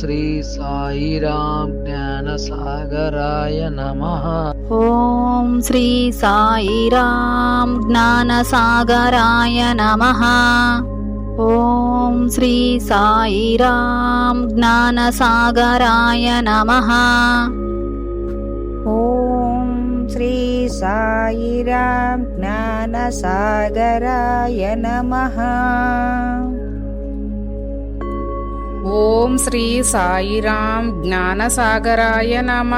श्री सां ज्ञानसागराय नमः। ॐ श्री सायिरां ज्ञानसागराय नमः। ॐ श्री सायि ज्ञानसागराय नमः। ॐ श्री सायि ज्ञानसागराय नमः। ओम श्री साई राम ज्ञान सागराय नम।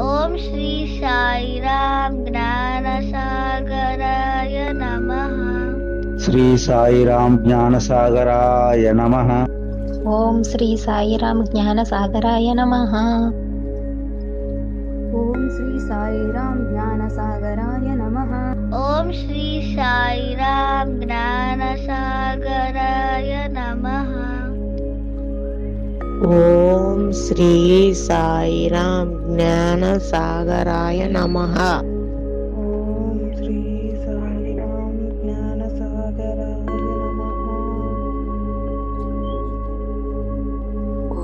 ओम श्री साई राम ज्ञान सागराय नम। श्री साई राम ज्ञान सागराय नम। ओम श्री साई राम ज्ञान सागराय नम। ओम श्री साई राम ज्ञान सागराय नम। ओम श्री साई राम ज्ञान सागराय ॐ श्री सायिरां ज्ञानसागराय नमः। ॐ श्री सायिरां ज्ञानसागराय नमः।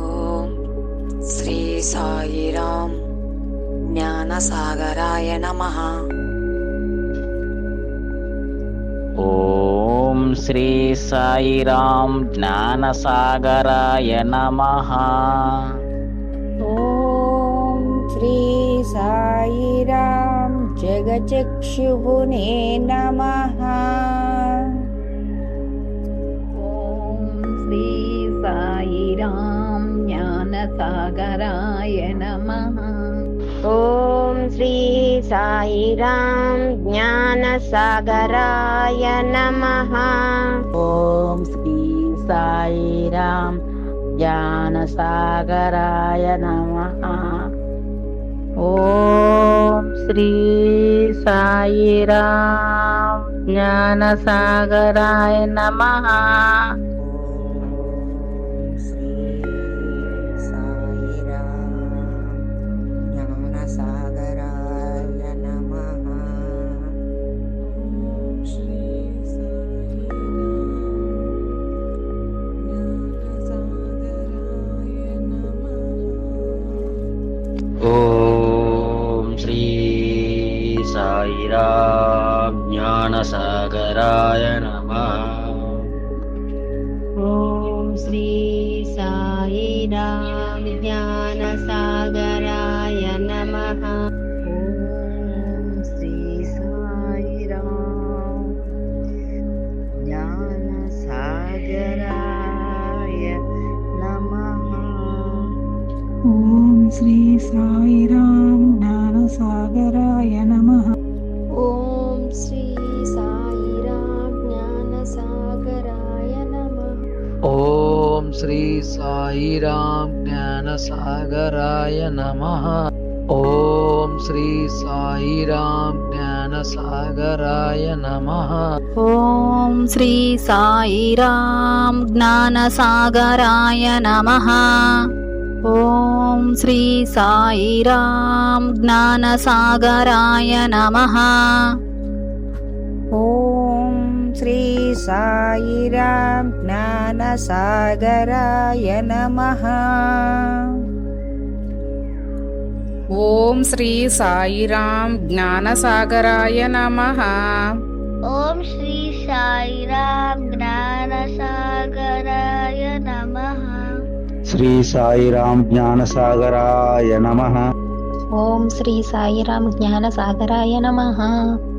ॐ श्री सायिरां ज्ञानसागराय नमः। श्री साईरां ज्ञानसागराय नमः। ॐ श्री साईरां जगचक्षुपुने नमः। ॐ श्री साईरां ज्ञानसागराय नमः। ॐ श्री साई ज्ञानसागराय नमः। ॐ श्री साई ज्ञानसागराय नमः। ॐ श्री साई ज्ञानसागराय नमः। गराय नमः। ॐ श्री साई ज्ञानसागराय नमः। ॐ श्री साई रामराय नमः। ॐ श्री साईराम ज्ञानसागराय श्री साई ज्ञानसागराय नमः। ॐ श्री साई ज्ञानसागराय नमः। ॐ श्री साईरां ज्ञानसागराय नमः। ॐ श्री साईरां ज्ञानसागराय नमः। ॐ श्रीसायिरां ज्ञानसागराय नमः। ॐ श्री साई ज्ञानसागराय नमः। ॐ श्री सायि ज्ञानसागराय नमः। श्री साई ज्ञानसागराय नमः। ॐ श्री साई ज्ञानसागराय नमः।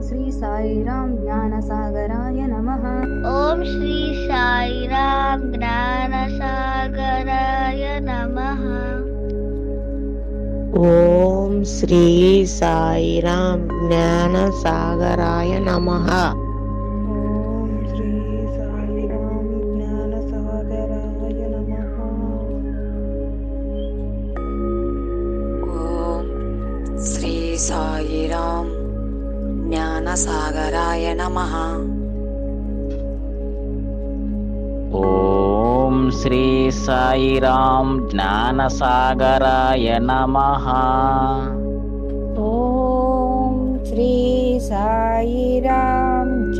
श्री साईराम ज्ञानसागराय नमः। ॐ श्री साईराम ज्ञानसागराय नमः। ॐ श्री साईराम ज्ञानसागराय नमः। साईराम गराय नमः। ॐ श्री साई ज्ञानसागराय नमः। ॐ श्री साई रां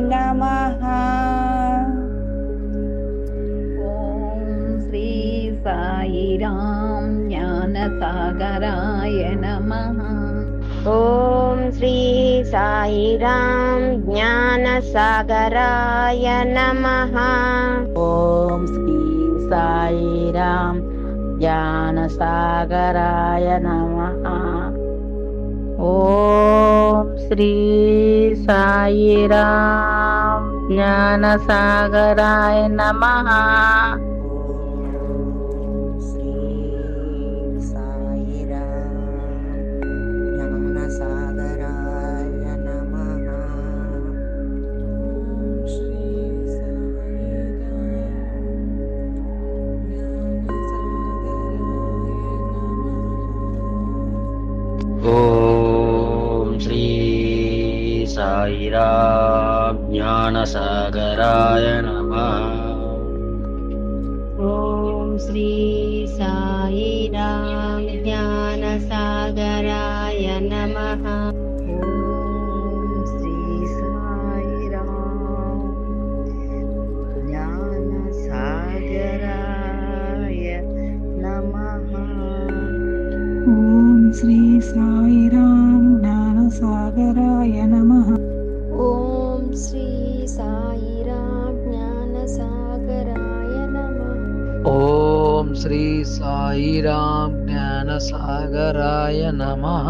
नमः। साईराम ज्ञानसागराय नमः। ओ श्री साईराम ज्ञानसागराय नमः। ॐ श्री साईराम ज्ञानसागराय नमः। ॐ श्री साईराम ज्ञानसागराय नमः ज्ञानसागराय नमः। ॐ श्री साईराम ज्ञानसागराय नमः। ॐ श्री साईराम ज्ञानसागराय नमः ॐ श्री साईराम ज्ञानसागराय नमः ॐ श्री साईराम ज्ञानसागराय नमः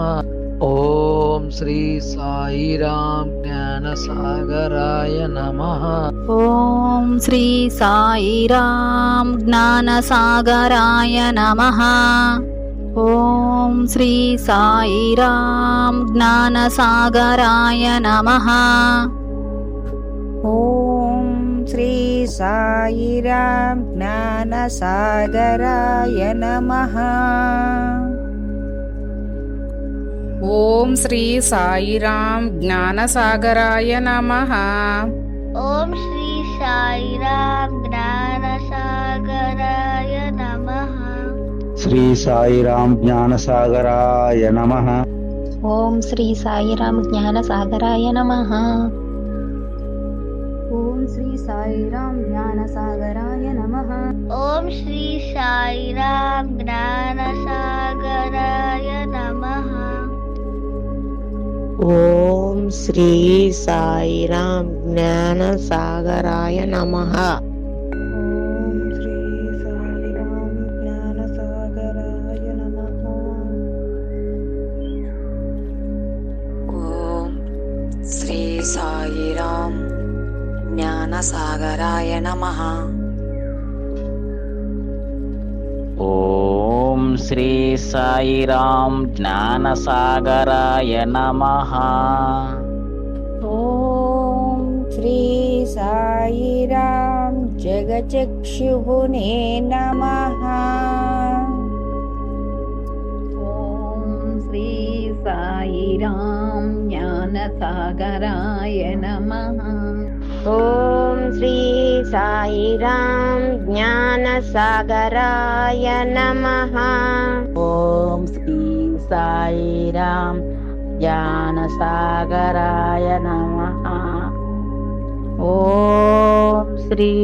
ॐ श्री साईराम ज्ञानसागराय नमः ॐ श्री साईराम ज्ञानसागराय नमः ॐ श्री साईराम ज्ञानसागराय नमः। ॐ श्री साईराम ज्ञानसागराय नमः। ॐ श्री साईराम ज्ञानसागराय नमः। ॐ श्री साईराम ज्ञानसागराय श्री साईराम ज्ञानसागराय नमः। ॐ श्री साईराम ज्ञानसागराय नमः। ॐ श्री साईराम ज्ञानसागराय नमः। ॐ श्री साईराम ज्ञानसागराय नमः। ॐ श्री साईराम ज्ञानसागराय नमः। श्री साईराम ज्ञानसागराय नमः। ॐ श्री साईराम ज्ञानसागराय नमः। ॐ श्री साईराम जगचक्षुभुने नमः ज्ञानसागराय नमः। ॐ श्री साईराम ज्ञानसागराय नमः। ॐ श्री साईराम ज्ञानसागराय नमः। ॐ श्री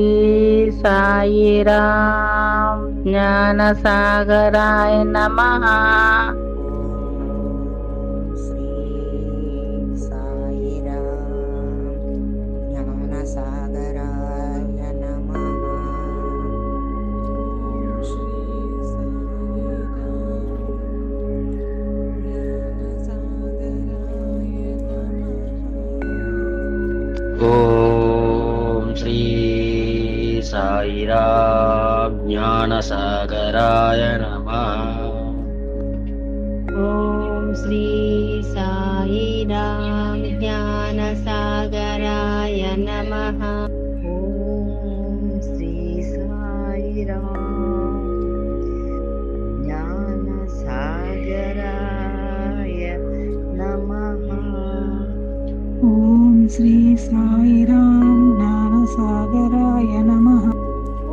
साईराम ज्ञानसागराय नमः ॐ श्री साईराम ज्ञानसागराय नमः श्री साईराम ज्ञानसागराय नमः।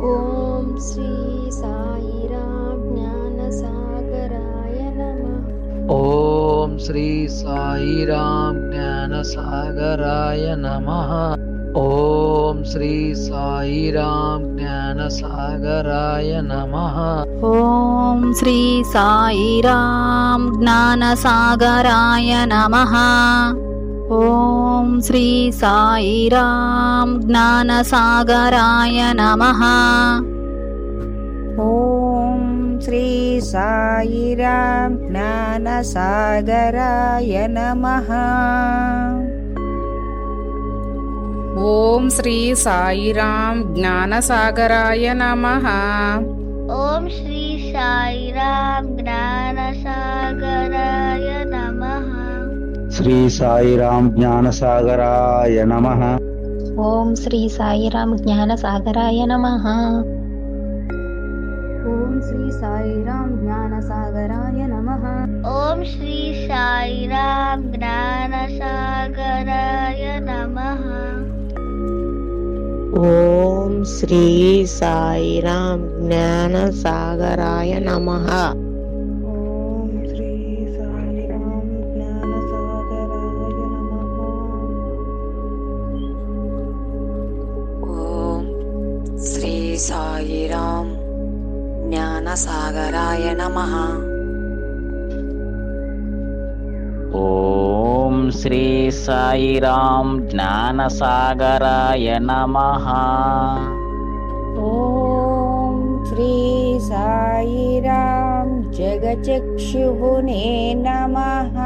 ॐ श्री साईराम ज्ञानसागराय नमः। ॐ श्री साईराम ज्ञानसागराय नमः। ॐ श्री साईराम ज्ञानसागराय नमः। ॐ श्री साईराम ज्ञानसागराय नमः ॐ श्री साईराम ज्ञानसागराय नमः। ॐ श्री साईराम ज्ञानसागराय नमः। ॐ श्री साईराम ज्ञानसागराय नमः। ॐ श्री साईराम ज्ञानसागराय नमः श्री साईराम ज्ञानसागराय नमः। ॐ श्री साईराम ज्ञानसागराय नमः। ॐ श्री साईराम ज्ञानसागराय नमः। ॐ श्री साईराम ज्ञानसागराय नमः। ॐ श्री साई रां ज्ञानसागराय नमः। साईराम ज्ञानसागराय नमः। ॐ श्री साईराम ज्ञानसागराय नमः। ॐ श्री साईराम जगचक्षुहुने नमः।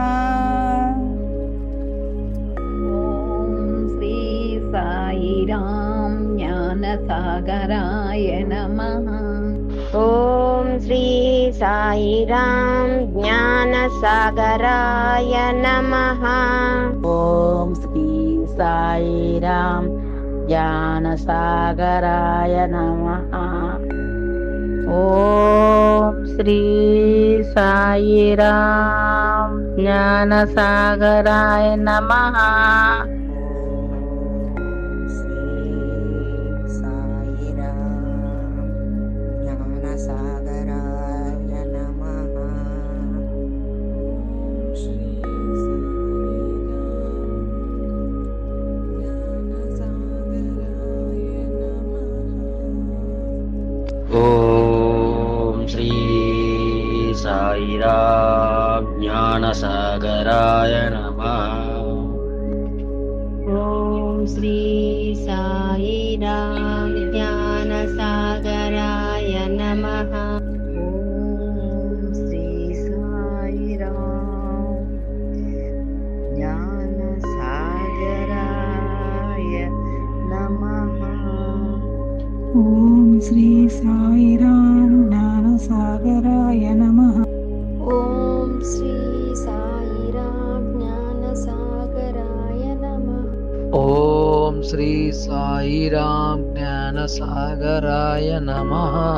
ॐ श्री साईराम ज्ञानसागराय नमः ॐ श्री साईराम ज्ञानसागराय नमः। ॐ श्री साईराम ज्ञानसागराय नमः। ॐ श्री साईराम ज्ञानसागराय नमः ज्ञानसागराय नमः। ॐ श्री साईराम ज्ञानसागराय नमः। ॐ श्री साईराम ज्ञानसागराय नमः। ॐ श्री साईराम ज्ञानसागराय नमः साईराम ज्ञानसागराय नमः